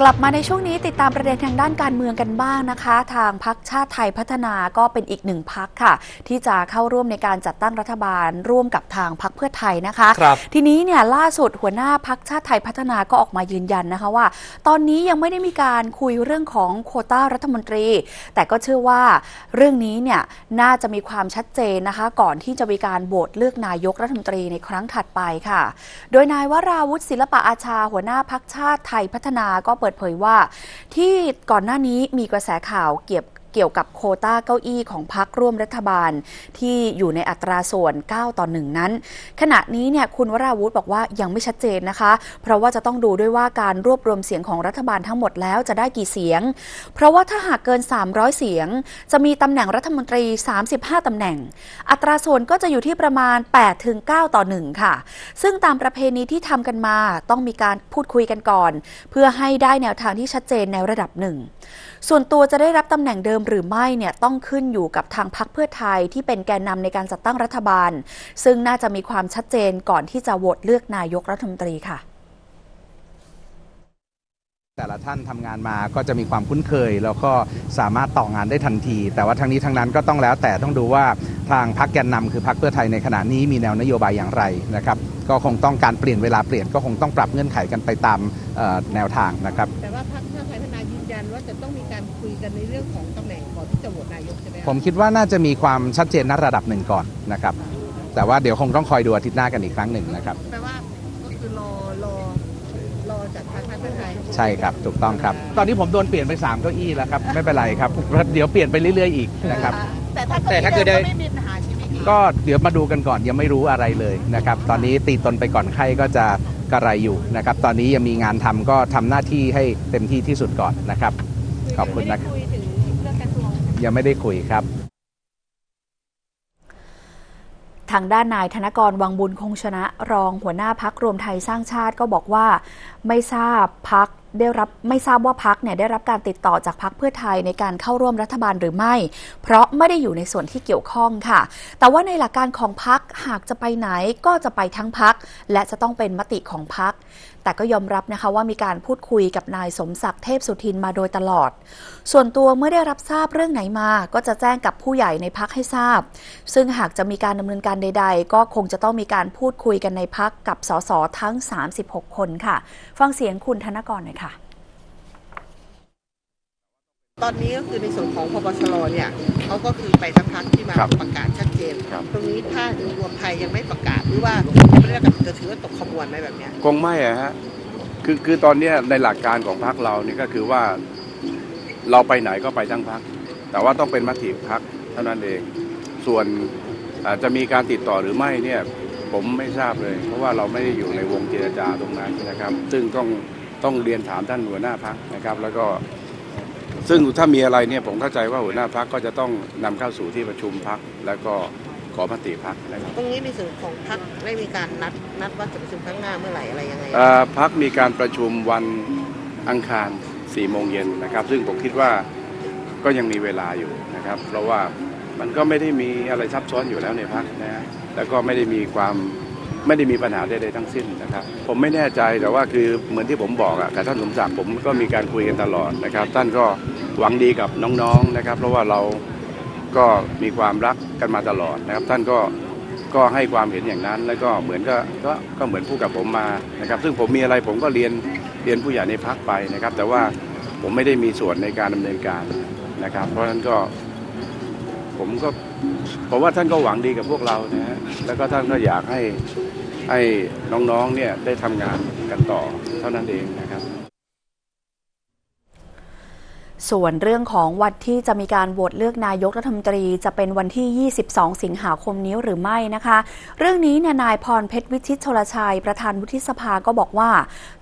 กลับมาในช่วงนี้ติดตามประเด็นทางด้านการเมืองกันบ้างนะคะ ทางพักชาติไทยพัฒนาก็เป็นอีกหนึ่งพักค่ะ ที่จะเข้าร่วมในการจัดตั้งรัฐบาลร่วมกับทางพักเพื่อไทยนะคะครับทีนี้เนี่ยล่าสุดหัวหน้าพักชาติไทยพัฒนาก็ออกมายืนยันนะคะว่า ตอนนี้ยังไม่ได้มีการคุยเรื่องของโควต้ารัฐมนตรี แต่ก็เชื่อว่าเรื่องนี้เนี่ยน่าจะมีความชัดเจนนะคะ ก่อนที่จะมีการโหวตเลือกนายกรัฐมนตรีในครั้งถัดไปค่ะ โดยนายวราวุฒิศิลปะอาชา หัวหน้าพักชาติไทยพัฒนาก็เปิดเผยว่า ที่ก่อนหน้านี้มีกระแสข่าวเกี่ยว เกี่ยวกับโคต้าเก้าอี้ของพักร่วมรัฐบาล ที่อยู่ในอัตราส่วน 9 ต่อ 1 นั้น ขณะนี้เนี่ยคุณวราวุธบอกว่ายังไม่ชัดเจนนะคะ เพราะว่าจะต้องดูด้วยว่าการรวบรวมเสียงของรัฐบาลทั้งหมดแล้วจะได้กี่เสียง เพราะว่าถ้าหากเกิน 300 เสียง จะมีตำแหน่งรัฐมนตรี 35ตำแหน่ง อัตราส่วนก็จะอยู่ที่ประมาณ8ถึง9ต่อ 1 ค่ะ ซึ่งตามประเพณีที่ทำกันมาต้องมีการพูดคุยกันก่อน เพื่อให้ได้แนวทางที่ชัดเจนในระดับหนึ่งส่วนตัวจะได้รับตำแหน่งเดิมหรือไม่เนี่ยต้องขึ้นอยู่กับทางพักเพื่อไทยที่เป็นแกนนำในการจัดตั้งรัฐบาล ซึ่งน่าจะมีความชัดเจนก่อนที่จะโหวตเลือกนายกรัฐมนตรีค่ะแต่ละท่านทำงานมาก็จะมีความคุ้นเคย แล้วก็สามารถต่องานได้ทันที แต่ว่าทั้งนี้ทั้งนั้นก็ต้องแล้วแต่ต้องดูว่าทางพรรคแกนนำคือพรรคเพื่อไทยในขณะนี้มีแนวนโยบายอย่างไรนะครับ ก็คงต้องการเปลี่ยนเวลาเปลี่ยนก็คงต้องปรับเงื่อนไขกันไปตามแนวทางนะครับ ว่าจะต้องมีการคุยกันในเรื่องของตำแหน่งก่อนที่จะโหวตนายกใช่ไหมคะผมคิดว่าน่าจะมีความชัดเจนณระดับหนึ่งก่อนนะครับ แต่ว่าเดี๋ยวคงต้องคอยดูอาทิตย์หน้ากันอีกครั้งหนึ่งนะครับแปลว่าก็คือรอรอรอจากทางพรรคเพื่อไทยใช่ครับถูกต้องครับ ตอนนี้ผมโดนเปลี่ยนไป3เก้าอี้แล้วครับไม่เป็นไรครับเดี๋ยวเปลี่ยนไปเรื่อยๆอีกนะครับแต่ถ้าแต่ถ้าเกิดได้ไม่มีปัญหาใช่ไหมคะก็เดี๋ยวมาดูกันก่อนยังไม่รู้อะไรเลยนะครับ ตอนนี้ตีตนไปก่อนไข้ก็จะ กระไรอยู่นะครับ ตอนนี้ยังมีงานทำก็ทำหน้าที่ให้เต็มที่ที่สุดก่อนนะครับ ขอบคุณนะคุยถึงเรื่องกระทรวงยังไม่ได้คุยครับทางด้านนายธนกรวังบุญคงชนะรองหัวหน้าพักรวมไทยสร้างชาติก็บอกว่า ไม่ทราบพัก ได้รับไม่ทราบว่าพักเนี่ยได้รับการติดต่อจากพักเพื่อไทยในการเข้าร่วมรัฐบาลหรือไม่ เพราะไม่ได้อยู่ในส่วนที่เกี่ยวข้องค่ะ แต่ว่าในหลักการของพักหากจะไปไหนก็จะไปทั้งพักและจะต้องเป็นมติของพัก แต่ก็ยอมรับนะคะว่ามีการพูดคุยกับนายสมศักดิ์เทพสุทินมาโดยตลอด ส่วนตัวเมื่อได้รับทราบเรื่องไหนมา ก็จะแจ้งกับผู้ใหญ่ในพักให้ทราบ ซึ่งหากจะมีการดำเนินการใด ๆ ก็คงจะต้องมีการพูดคุยกันในพักกับสสทั้ง 36 คนค่ะ ฟังเสียงคุณธนกรหน่อยค่ะตอนนี้ก็คือในส่วนของพปชรเนี่ยเขาก็คือไปทั้งพักที่มาครับประกาศชัดเจนครับตรงนี้ถ้ารวมไทยยังไม่ประกาศหรือว่ายังไม่ได้ประกาศจะถือว่า คงไม่อะฮะคือคือตอนนี้ในหลักการของพรรคเรานี่ก็คือว่าเราไปไหนก็ไปทั้งพรรคแต่ว่าต้องเป็นมติพรรคเท่านั้นเอง ส่วนอาจจะมีการติดต่อหรือไม่เนี่ยผมไม่ทราบเลย เพราะว่าเราไม่ได้อยู่ในวงเจรจาตรงนั้นนะครับ ซึ่งต้องต้องเรียนถามท่านหัวหน้าพรรคนะครับ แล้วก็ซึ่งถ้ามีอะไรเนี่ยผมเข้าใจว่าหัวหน้าพรรคก็จะต้องนำเข้าสู่ที่ประชุมพรรคแล้วก็ ขอมติพรรคนะครับตรงนี้ในส่วนของพักได้มีการนัดนัดว่าจะประชุมครั้งหน้าเมื่อไหร่อะไรยังไงเอ่อพักมีการประชุมวันอังคาร4โมงเย็นนะครับ ซึ่งผมคิดว่าก็ยังมีเวลาอยู่นะครับ เพราะว่ามันก็ไม่ได้มีอะไรซับซ้อนอยู่แล้วในพักนะฮะแล้วก็ไม่ได้มีความไม่ได้มีปัญหาใดๆทั้งสิ้นนะครับ ผมไม่แน่ใจแต่ว่าคือเหมือนที่ผมบอกอะกับท่านสมศักดิ์ผมก็มีการคุยกันตลอดนะครับ ท่านก็หวังดีกับน้องๆนะครับ เพราะว่าเรา ก็มีความรักกันมาตลอดนะครับ ท่านก็ก็ให้ความเห็นอย่างนั้น แล้วก็เหมือนก็ก็ก็เหมือนพูดกับผมมานะครับ ซึ่งผมมีอะไรผมก็เรียนเรียนผู้ใหญ่ในพักไปนะครับ แต่ว่าผมไม่ได้มีส่วนในการดำเนินการนะครับ เพราะฉะนั้นก็ผมก็ผมว่าท่านก็หวังดีกับพวกเรานะฮะแล้วก็ท่านก็อยากให้ให้น้องๆเนี่ยได้ทำงานกันต่อเท่านั้นเองนะครับ ส่วนเรื่องของวันที่จะมีการโหวตเลือกนายกรัฐมนตรีจะเป็นวันที่ 22 สิงหาคมนี้หรือไม่นะคะ เรื่องนี้เนี่ยนายพรเพชรวิชิตชลชัย ประธานวุฒิสภาก็บอกว่า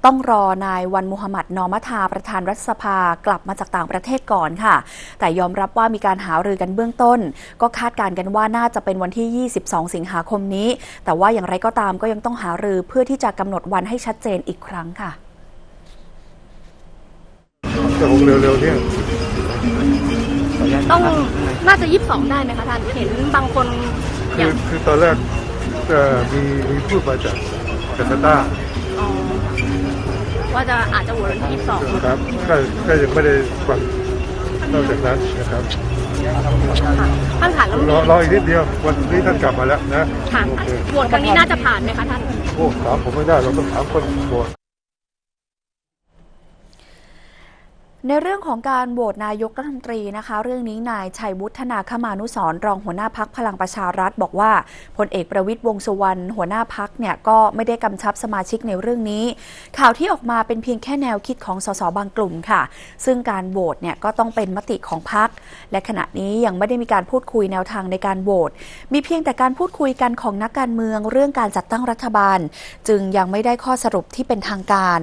ต้องรอนายวันมุฮัมหมัดนอมทาประธานรัฐสภากลับมาจากต่างประเทศก่อนค่ะ แต่ยอมรับว่ามีการหารือกันเบื้องต้น ก็คาดการณ์กันว่าน่าจะเป็นวันที่ 22 สิงหาคมนี้ แต่ว่าอย่างไรก็ตามก็ยังต้องหารือเพื่อที่จะกำหนดวันให้ชัดเจนอีกครั้งค่ะ แต่คงเร็วๆเนี่ยต้องน่าจะยีิบสองได้ไหมคะท่านเห็นบางคนอคืย่าองคือตอนแรกเอ่อมีมีพูดมาจากจาการ์ตาอ๋อว่าจะอาจจะโหวตวันที่ยี่สิบสองครับก็ก็ยังไม่ได้ฟังนอกจากนั้นนะครับท่านค่ะแล้วรอรออีกนิดเดียว วันนี้ท่านกลับมาแล้วนะค่ะโอเคโหวตครั้งนี้น่าจะผ่านไหมคะท่านโอ้ถามผมไม่ได้เราต้องถามคนโหวต ในเรื่องของการโหวตนายกรัฐมนตรีนะคะ เรื่องนี้นายชัยวุฒนาคมานุสรรองหัวหน้าพักพลังประชารัฐ บอกว่าพลเอกประวิตยวงสุวรรณหัวหน้าพักเนี่ยก็ไม่ได้กำชับสมาชิกในเรื่องนี้ ข่าวที่ออกมาเป็นเพียงแค่แนวคิดของสสบางกลุ่มค่ะ ซึ่งการโหวตเนี่ยก็ต้องเป็นมติของพักและขณะนี้ยังไม่ได้มีการพูดคุยแนวทางในการโหวตมีเพียงแต่การพูดคุยกันของนักการเมือง เรื่องการจัดตั้งรัฐบาล จึงยังไม่ได้ข้อสรุปที่เป็นทางการ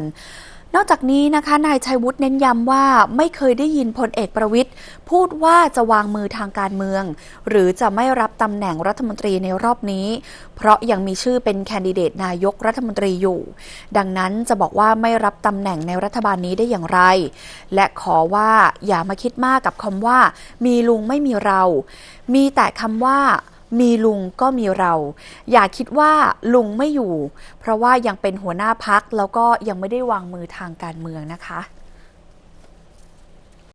นอกจากนี้นะคะนายชัยวุฒิเน้นย้ำว่าไม่เคยได้ยินพลเอกประวิทย์พูดว่าจะวางมือทางการเมือง หรือจะไม่รับตำแหน่งรัฐมนตรีในรอบนี้ เพราะยังมีชื่อเป็นแคนดิเดตนายกรัฐมนตรีอยู่ ดังนั้นจะบอกว่าไม่รับตำแหน่งในรัฐบาลนี้ได้อย่างไร และขอว่าอย่ามาคิดมากกับคำว่า มีลุงไม่มีเรา มีแต่คำว่า มีลุงก็มีเรา อย่าคิดว่าลุงไม่อยู่ เพราะว่ายังเป็นหัวหน้าพักแล้วก็ยังไม่ได้วางมือทางการเมืองนะคะ